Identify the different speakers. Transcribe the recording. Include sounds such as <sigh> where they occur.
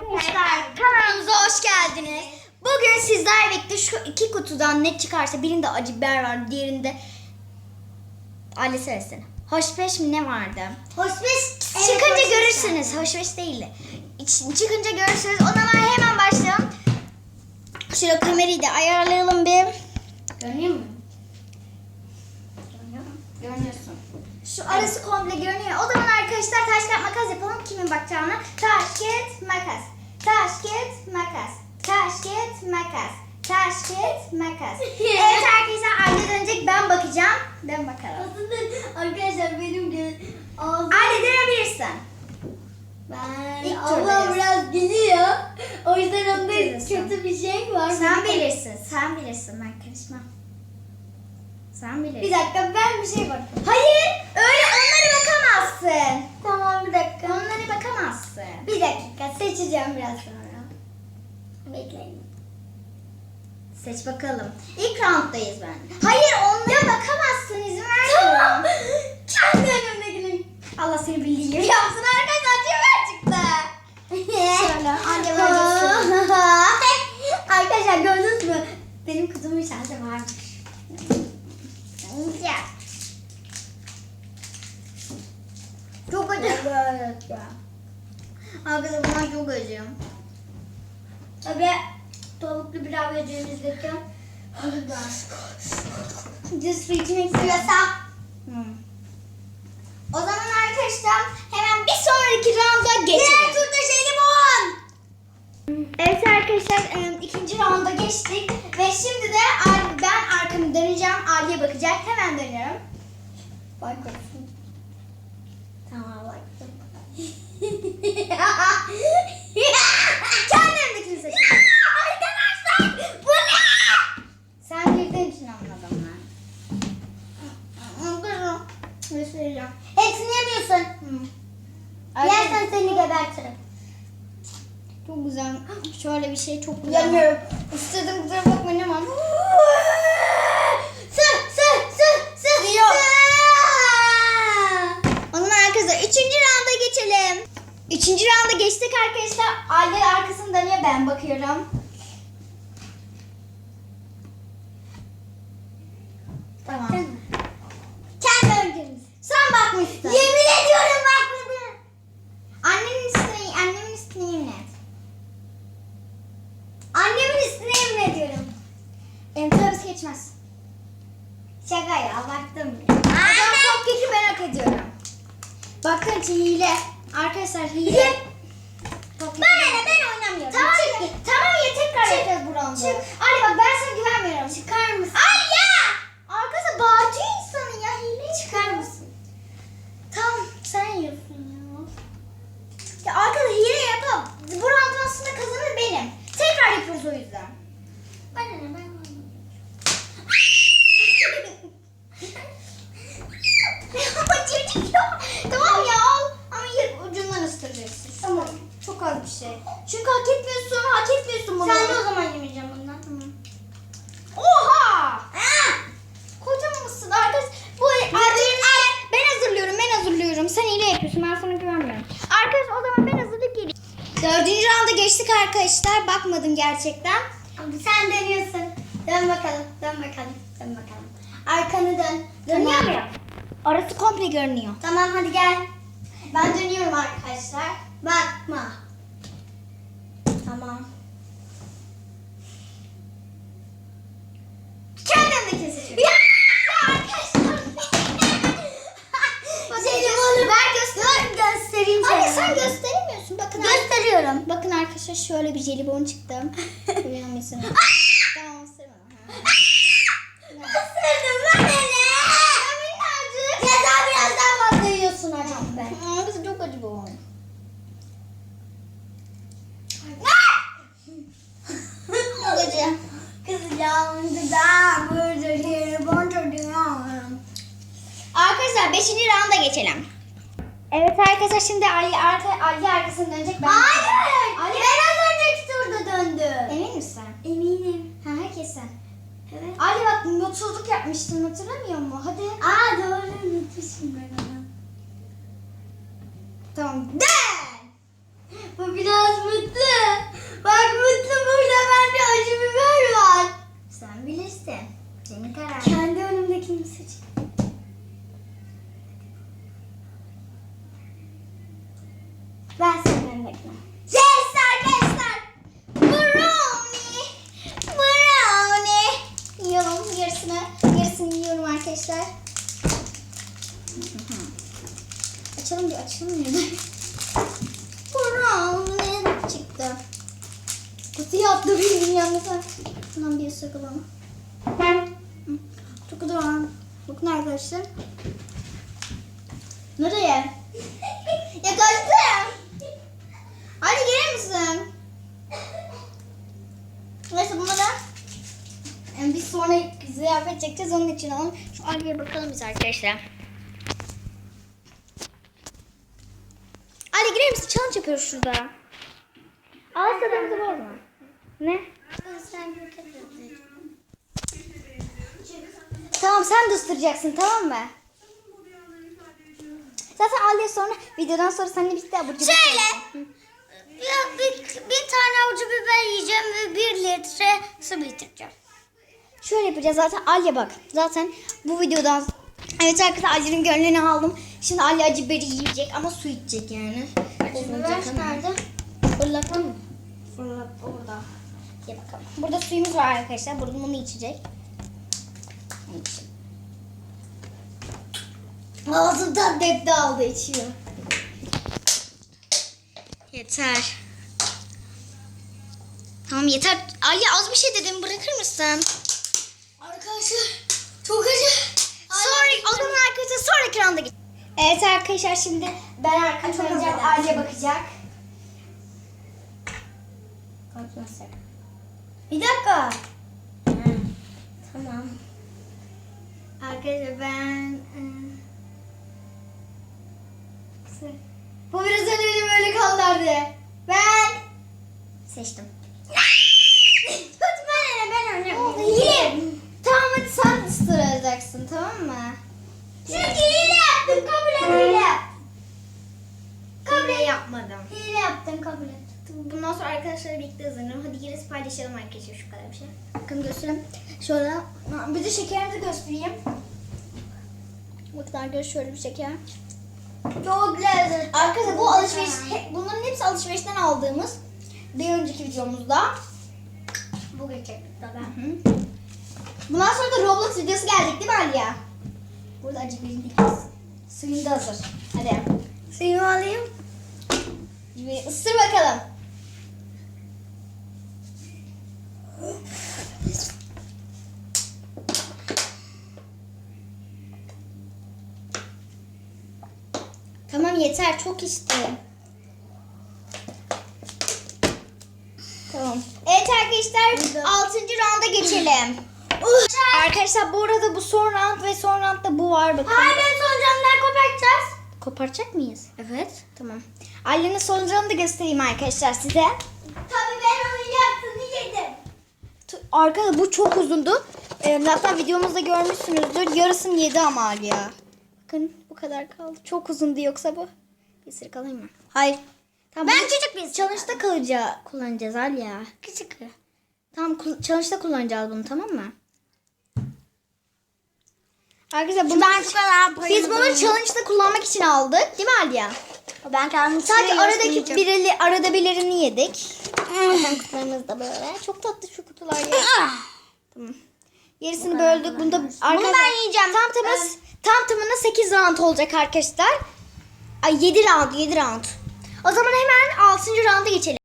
Speaker 1: arkadaşlar kanalımıza hoş geldiniz. Bugün sizlerle birlikte şu iki kutudan ne çıkarsa birinde acı biber var diğerinde Ali söylesene. Hoşbeş mi ne vardı?
Speaker 2: Hoşbeş.
Speaker 1: Çıkınca görürsünüz. Hoşbeş değil. İç- Çıkınca görürsünüz. O zaman hemen başlayalım. Şöyle kamerayı da ayarlayalım bir.
Speaker 2: Görünüyor mu?
Speaker 1: Şu arası komple görünüyor. O zaman arkadaşlar taş kağıt makas yapalım. Kimin bakacağına? Taş kağıt makas. Taş kağıt makas. Taş kağıt makas. Taş kağıt makas. <laughs> evet arkadaşlar Arda dönecek. Ben bakacağım. Ben bakalım.
Speaker 2: Aslında arkadaşlar benim göz ağzım.
Speaker 1: Arda dönebilirsin.
Speaker 2: Ben
Speaker 1: İlk
Speaker 2: biraz geliyor. O yüzden onda kötü bir şey var.
Speaker 1: Sen bilirsin. Sen bilirsin. Ben karışmam. Sen bilirsin.
Speaker 2: Bir dakika ben bir şey bakayım.
Speaker 1: Hayır. Öyle onlara bakamazsın.
Speaker 2: Tamam bir dakika.
Speaker 1: Onlara bakamazsın.
Speaker 2: Bir dakika seçeceğim biraz sonra. Bekleyin.
Speaker 1: Seç bakalım. İlk rounddayız ben. Hayır onlara bakamazsın izin vermiyorum.
Speaker 2: Kendi önümdekini.
Speaker 1: Allah seni bildiği gibi yapsın arkadaşlar cevher çıktı. Şöyle anne vereceksin.
Speaker 2: Arkadaşlar gördünüz mü? Benim kutumun şansı varmış.
Speaker 1: Ya.
Speaker 2: Çok acı.
Speaker 1: Arkadaşlar bunlar çok acı.
Speaker 2: Tabii tavuklu bir avyacığımızdaki Düz su içmek istiyorsam
Speaker 1: Hmm. O zaman arkadaşlar hemen bir sonraki rounda geçelim.
Speaker 2: Diğer turda jelibon.
Speaker 1: Evet arkadaşlar e, ikinci rounda geçtik ve şimdi de ben arkamı döneceğim. Ali'ye bakacak. Hemen dönüyorum.
Speaker 2: Bak bakayım. Tamam baktım.
Speaker 1: Kendi önündekini seçiyorum.
Speaker 2: Arkadaşlar bu ne?
Speaker 1: Sen girdiğin için anladım ben. Göstereceğim.
Speaker 2: Hepsini yemiyorsun. Yersen seni gebertirim.
Speaker 1: Çok güzel. Şöyle bir şey çok güzel.
Speaker 2: Yemiyorum.
Speaker 1: Kusura bakmayın ama.
Speaker 2: Sı sı sı sı.
Speaker 1: Yok. O zaman arkadaşlar üçüncü rounda geçelim. Üçüncü rounda geçtik arkadaşlar. Ali arkasını dönüyor ben bakıyorum. Tamam. Bakın hile. Arkadaşlar hile. Ben-
Speaker 2: ne ben oynamıyorum.
Speaker 1: Tamam,
Speaker 2: Çık git.
Speaker 1: tamam ya tekrar
Speaker 2: Çık.
Speaker 1: yapacağız bu roundu.
Speaker 2: Çık.
Speaker 1: Ali bak ben sana güvenmiyorum.
Speaker 2: Çıkar mısın?
Speaker 1: Ay ya! Arkadaşlar bağırtıyor insanı ya hile
Speaker 2: Çıkar mısın?
Speaker 1: Tamam sen yiyorsun ya. Ya arkadaşlar hile yapalım. Bu aslında kazanır benim. Tekrar yapıyoruz o yüzden.
Speaker 2: Bana ne ben oynamıyorum.
Speaker 1: Ama çocuk ya. Tamam ya al. Ama yer ısıracaksın.
Speaker 2: Tamam.
Speaker 1: Çok az bir şey. Çünkü hak etmiyorsun, hak etmiyorsun bunu.
Speaker 2: Sen de o zaman yemeyeceğim bundan. Tamam.
Speaker 1: Oha! Aa! Kocaman mısın arkadaş? Bu artık ben hazırlıyorum, ben hazırlıyorum. Sen hile yapıyorsun, ben sana güvenmiyorum. Arkadaş o zaman ben hazırlık geleyim. Dördüncü rounda geçtik arkadaşlar. Bakmadım gerçekten.
Speaker 2: Sen dönüyorsun. Dön bakalım. Dön bakalım. Dön bakalım. Arkanı dön.
Speaker 1: Dönüyor
Speaker 2: Tamam.
Speaker 1: mu? Orası komple görünüyor.
Speaker 2: Tamam hadi gel. Ben dönüyorum arkadaşlar. Bakma.
Speaker 1: Tamam.
Speaker 2: Ya arkadaşlar. Jelibonu <laughs> ver göster. göstereyim sana.
Speaker 1: Hayır sen gösteremiyorsun. Bakın
Speaker 2: Gösteriyorum.
Speaker 1: Bakın arkadaşlar şöyle bir jelibon çıktı. <laughs> Görüyor musunuz? tamam sevmem.
Speaker 2: Isırdım lan beni. Ya daha biraz daha fazla yiyorsun acaba be.
Speaker 1: Arkadaşlar çok acı bu. Çok acı.
Speaker 2: Kızacağım da burada jelibon çocuğum.
Speaker 1: Arkadaşlar 5. rounda geçelim. Evet arkadaşlar şimdi Ali, arka, Ali arkasını dönecek. Ben
Speaker 2: Hayır.
Speaker 1: Ali-
Speaker 2: Ben az önceki turda döndüm.
Speaker 1: Emin misin?
Speaker 2: Eminim.
Speaker 1: Ha sen.
Speaker 2: Evet.
Speaker 1: Ali bak mutsuzluk yapmıştın hatırlamıyor musun? Hadi.
Speaker 2: Aa doğru unutmuşum ben onu.
Speaker 1: Tamam. De!
Speaker 2: Bu biraz mutlu. Bak Mutlu burada bende acı biber var.
Speaker 1: Sen bilirsin. Senin kararın.
Speaker 2: Kendi önümdekini seç. Ben senin önündekini.
Speaker 1: Yes arkadaşlar. Brownie. Brownie. Yiyorum yarısını. Yarısını yiyorum arkadaşlar. açalım bir açalım bir. <laughs> Brownie çıktı. Kutuyu atladım yalnız. Bundan bir ısırık alalım. Çok güzel. Bakın arkadaşlar. Nereye? Yaklaştım. Hadi gelir misin? Neyse bunu da yani biz sonra ziyafet çekeceğiz onun için alalım. Şu albeye bakalım biz arkadaşlar. Ali girer misin? Challenge yapıyoruz şurada. Ağız tadımızı bozma. Ne? Tamam sen de ısıracaksın tamam mı? Zaten Ali'ye sonra videodan sonra seninle birlikte abur cubur
Speaker 2: Şöyle. Ya bir, bir tane acı biber yiyeceğim ve bir litre su bitireceğim.
Speaker 1: Şöyle yapacağız zaten Alya bak. Zaten bu videodan Evet arkadaşlar Alya'nın gönlünü aldım. Şimdi Alya acı biberi yiyecek ama su içecek yani.
Speaker 2: Acı biber nerede?
Speaker 1: Fırlattın mı? Fırlat orada. Ye bakalım. Burada suyumuz var arkadaşlar. Burada. Bunu içecek. Ağzımdan depte aldı içiyor. Yeter. Tamam yeter. Alya az bir şey dedim bırakır mısın?
Speaker 2: Arkadaşlar çok acı.
Speaker 1: Sonra o zaman arkadaşlar sonraki randa git. Evet arkadaşlar şimdi ben olacak, Alya bakacak. Bir dakika.
Speaker 2: Tamam.
Speaker 1: Arkadaşlar ben... e, Bu biraz önce böyle kaldırdı. Seçtim.
Speaker 2: Tut ben ben öyle.
Speaker 1: Hile. Tamam hadi sen ısıracaksın tamam mı?
Speaker 2: Çünkü hile yaptım kabul et hile.
Speaker 1: Hile yapmadım.
Speaker 2: Hile yaptım kabul et.
Speaker 1: Bundan sonra arkadaşlarla birlikte hazırlanıyorum. Hadi geliriz paylaşalım arkadaşlar şu kadar bir şey. Bakın göstereyim. Şöyle bir de şekerini de göstereyim. Bakın arkadaşlar şöyle bir şeker.
Speaker 2: Çok lezzetli.
Speaker 1: Arkadaşlar bu alışveriş, bunların hepsi alışverişten aldığımız bir önceki videomuzda.
Speaker 2: Bugün çektik tabii.
Speaker 1: Hı. Bundan sonra da Roblox videosu gelecek değil mi Aliye? Burada acı birini dikeceğiz. Suyun da hazır. Hadi.
Speaker 2: Suyumu alayım.
Speaker 1: Bir ısır bakalım. Tamam yeter çok içtim. Tamam. Evet arkadaşlar 6. rounda geçelim. Arkadaşlar bu arada bu son round ve son roundda bu var bakın.
Speaker 2: Hayır ben son camdan kopartacağız.
Speaker 1: Koparacak mıyız? Evet. Tamam. Ali'nin sonucunu da göstereyim arkadaşlar size.
Speaker 2: Tabii ben onun yaptığını yedim.
Speaker 1: Arkadaşlar bu çok uzundu. Ee, zaten videomuzda görmüşsünüzdür. Yarısını yedi ama Aliye. Bakın bu kadar kaldı. Çok uzundu yoksa bu. Bir ısırık alayım mı? Hayır. Tamam,
Speaker 2: Ben küçük bir
Speaker 1: Challenge'da kalacağız. Kullanacağız Aliye.
Speaker 2: Küçük.
Speaker 1: Tamam challenge'da kullanacağız bunu tamam mı? Arkadaşlar bunu
Speaker 2: Ben kadar
Speaker 1: biz bunu challenge'da kullanmak için aldık. Değil mi Aliye?
Speaker 2: Ben kendim
Speaker 1: Sadece aradaki birili, arada birilerini yedik.
Speaker 2: Hmm.
Speaker 1: Zaten kutularımız da böyle. Çok tatlı şu kutular ya. tamam. Gerisini böldük. Bunu da arkadaşlar.
Speaker 2: ben yiyeceğim.
Speaker 1: Tam tamına, tam tamına 8 round olacak arkadaşlar. Ay 7 round, 7 round. O zaman hemen 6. rounda geçelim.